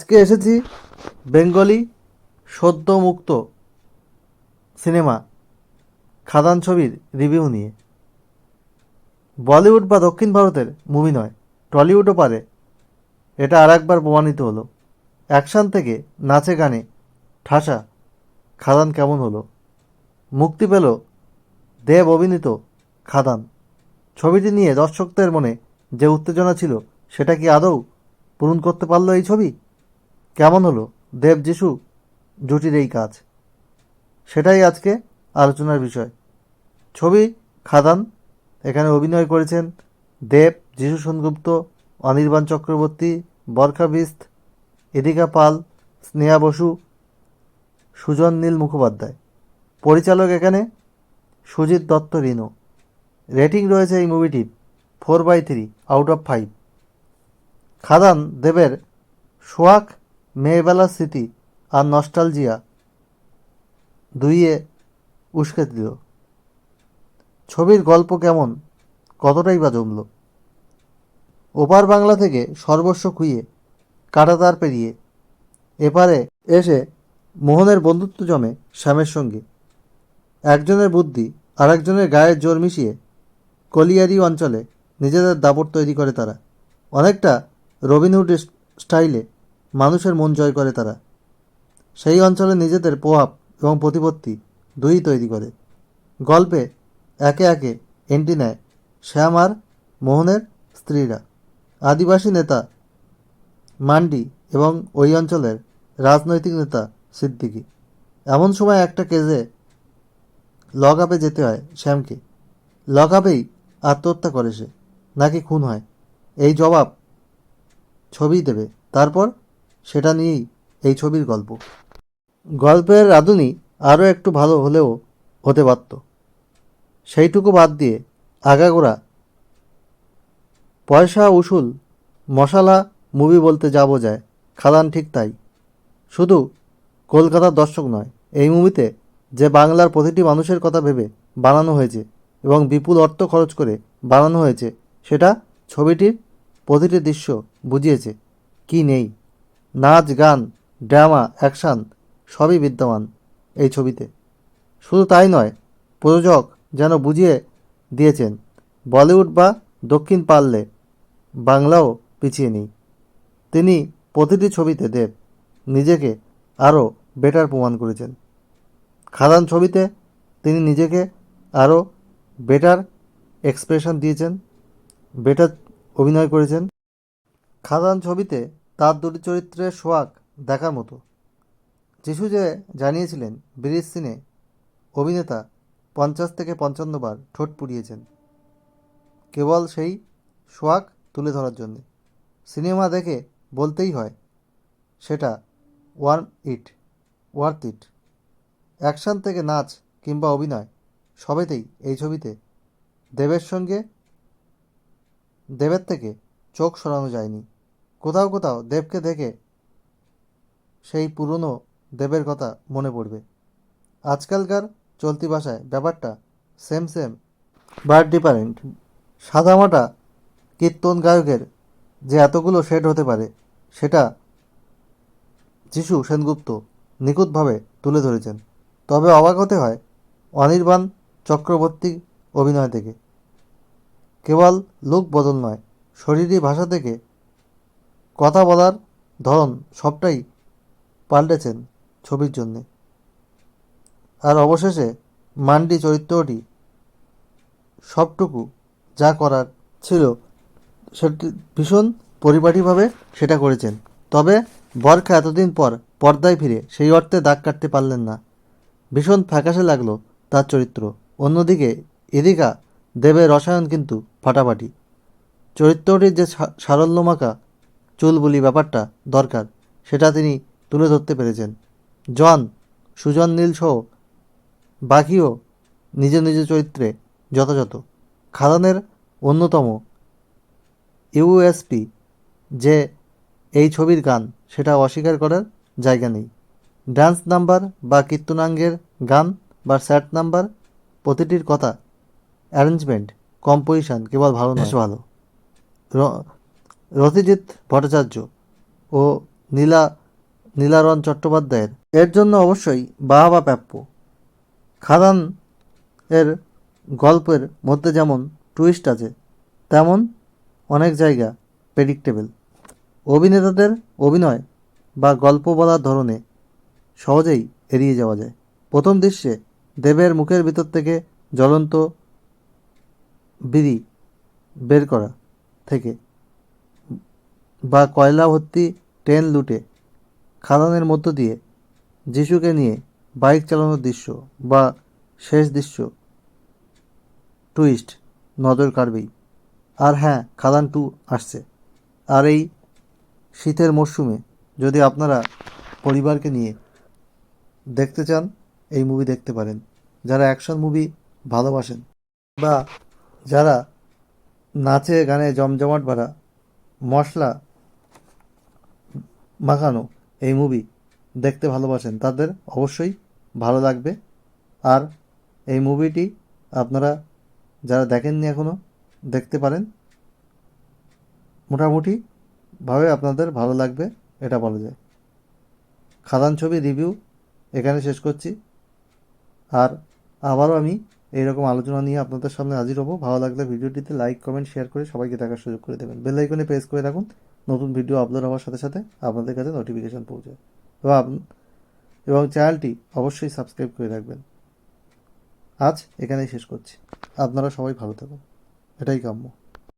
আজকে এসেছি বেঙ্গলি সদ্য মুক্ত সিনেমা, খাদান ছবির রিভিউ নিয়ে। বলিউড বা দক্ষিণ ভারতের মুভি নয়, টলিউডও পারে। এটা আর একবার প্রমাণিত হলো। অ্যাকশান থেকে নাচে গানে ঠাসা খাদান কেমন হলো? মুক্তি পেল দেব অভিনীত খাদান। ছবিটি নিয়ে দর্শকদের মনে যে উত্তেজনা ছিল, সেটা কি আদৌ পূরণ করতে পারল এই ছবি? কেমন হলো? দেব যিশু, জুটির এই কাজ। সেটাই আজকে আলোচনার বিষয়। ছবি, খাদান, এখানে অভিনয় করেছেন দেব, যিশু সেনগুপ্ত, অনির্বাণ চক্রবর্তী, বরখা বিস্ত, এদিকা পাল, স্নেহা বসু, সুজন নীল মুখোপাধ্যায়। পরিচালক এখানে সুজিত দত্ত রিনো। রেটিং রয়েছে এই মুভিটির four by three, out of five. Khadaan, দেবের সোয়াক মেয়েবেলার স্মৃতি আর নস্টালজিয়া দুইয়ে উস্কে দিল। ছবির গল্প কেমন, কতটাই বা জমল। ওপার বাংলা থেকে সর্বস্ব খুইয়ে কাটাতার পেরিয়ে এপারে এসে মোহনের বন্ধুত্ব জমে শ্যামের সঙ্গে। একজনের বুদ্ধি আরেকজনের গায়ের জোর মিশিয়ে কলিয়ারি অঞ্চলে নিজেদের দাপট তৈরি করে তারা। অনেকটা রবিনহুড স্টাইলে মানুষের মন জয় করে তারা। সেই অঞ্চলে নিজেদের প্রভাব এবং প্রতিপত্তি দুই তৈরি করে। গল্পে একে একে এন্ট্রি নেয় শ্যাম আর মোহনের স্ত্রীরা। আদিবাসী নেতা মান্ডি এবং ওই অঞ্চলের রাজনৈতিক নেতা সিদ্দিকী। এমন সময় একটা কেজে লক আপে যেতে হয় শ্যামকে। লক আপেই আত্মহত্যা করে সে। নাকি খুন হয়। এই জবাব ছবি দেবে। তারপর সেটা নিয়েই এই ছবির গল্প। গল্পের রাঁধুনি আরও একটু ভালো হলেও হতে পারত। সেইটুকু বাদ দিয়ে আগাগোড়া পয়সা, উসুল, মশালা, মুভি বলতে যাব যায় খালান ঠিক তাই। শুধু কলকাতার দর্শক নয়, এই মুভিতে যে বাংলার প্রতিটি মানুষের কথা ভেবে বানানো হয়েছে এবং বিপুল অর্থ খরচ করে বানানো হয়েছে, সেটা ছবিটির প্রতিটি দৃশ্য বুঝিয়েছে, কি নেই। নাচ, গান, ড্রামা, অ্যাকশান সবই বিদ্যমান এই ছবিতে। শুধু তাই নয়, প্রযোজক যেন বুঝিয়ে দিয়েছেন, বলিউড বা দক্ষিণ পারলে বাংলাও পিছিয়ে নেই। তিনি প্রতিটি ছবিতে দেব নিজেকে আরও বেটার প্রমাণ করেছেন। খাদান ছবিতে তিনি নিজেকে আরও বেটার এক্সপ্রেশন দিয়েছেন, বেটার অভিনয় করেছেন। খাদান ছবিতে তার দুটি চরিত্রের সোয়াক দেখার মতো। যিশু যে জানিয়েছিলেন, ব্রিজ সিনে অভিনেতা পঞ্চাশ থেকে পঞ্চান্ন বার ঠোঁট পুড়িয়েছেন। কেবল সেই সোয়াক তুলে ধরার জন্যে। সিনেমা দেখে বলতেই হয়, সেটা worth it, worth it. Action থেকে নাচ কিংবা অভিনয় সবেতেই এই ছবিতে দেবের সঙ্গে, দেবের থেকে চোখ সরানো যায়নি। কোথাও কোথাও দেবকে দেখে সেই পুরনো দেবের কথা মনে পড়বে। আজকালকার চলতি ভাষায় ব্যাপারটা সেম সেম বাট ডিফারেন্ট সাদামাটা কীর্তন গায়কের যে এতগুলো শেড হতে পারে, সেটা যিশু সেনগুপ্ত নিখুঁতভাবে তুলে ধরেছেন। তবে অবাক হতে হয় অনির্বাণ চক্রবর্তী অভিনয় থেকে। কেবল লুক বদল নয়, শরীরী ভাষা থেকে কথা বলার ধরন সবটাই পাল্টেছেন ছবির জন্যে। আর অবশেষে মান্ডি চরিত্রটি সবটুকু যা করার ছিল সেটি ভীষণ পরিপাটিভাবে সেটা করেছেন। তবে বরখা এতদিন পর পর্দায় ফিরে সেই অর্থে দাগ কাটতে পারলেন না। ভীষণ ফ্যাকাশে লাগল তার চরিত্র। অন্যদিকে এদিকা দেবের রসায়ন কিন্তু ফাটাফাটি। চরিত্রটির যে সা- সারল্যমাখা চুলবুলি ব্যাপারটা দরকার সেটা তিনি তুলে ধরতে পেরেছেন। জন সুজন নীল সহ বাকিও নিজ নিজ চরিত্রে যথাযথ। খাদানের অন্যতম ইউএসপি যে এই ছবির গান সেটা অস্বীকার করার জায়গা নেই। ডান্স নাম্বার বা কীর্তনাঙ্গের গান বা স্যাট নাম্বার প্রতিটির কথা অ্যারেঞ্জমেন্ট কম্পোজিশন কেবল ভালো নয়। ভালো। রতিজিৎ ভট্টাচার্য ও নীলা, নীলারণ চট্টোপাধ্যায়ের। এর জন্য অবশ্যই বাহাবা প্রাপ্য। খাদান এর গল্পের মধ্যে যেমন টুইস্ট আছে, তেমন অনেক জায়গা প্রেডিক্টেবল অভিনেতাদের অভিনয় বা গল্প বলার ধরনে সহজেই এড়িয়ে যাওয়া যায়। প্রথম দৃশ্যে দেবের মুখের ভিতর থেকে জ্বলন্ত বিড়ি বের করা থেকে বা কয়লা ভর্তি ট্রেন লুটে, খাদানের মধ্য দিয়ে যিশুকে নিয়ে বাইক চালানোর দৃশ্য বা শেষ দৃশ্য। টুইস্ট, নজর কাড়বেই। আর হ্যাঁ খাদান টু আসছে। আর এই শীতের মরশুমে যদি আপনারা পরিবারকে নিয়ে দেখতে চান, এই মুভি দেখতে পারেন। যারা অ্যাকশন মুভি ভালোবাসেন বা যারা নাচে, গানে, জমজমাট বাড়া মশলা মাখানো এই মুভি দেখতে ভালোবাসেন, তাদের অবশ্যই ভালো লাগবে। আর এই মুভিটি আপনারা যারা দেখেননি এখনও দেখতে পারেন। মোটামুটি ভাবে আপনাদের ভালো লাগবে, এটা বলা যায়। খাদান ছবি রিভিউ এখানে শেষ করছি। আর আবারও আমি এইরকম আলোচনা নিয়ে আপনাদের সামনে হাজির হব। ভালো লাগলে ভিডিওটিতে লাইক কমেন্ট শেয়ার করে সবাইকে দেখার সুযোগ করে দেবেন। বেল আইকনে প্রেস করে রাখুন। নতুন ভিডিও আপলোড হওয়ার সাথে সাথে আপনাদের কাছে নোটিফিকেশান পৌঁছায়। এবং এবং চ্যানেলটি অবশ্যই সাবস্ক্রাইব করে রাখবেন। আজ এখানেই শেষ করছি। আপনারা সবাই ভালো থাকুন। এটাই কাম্য।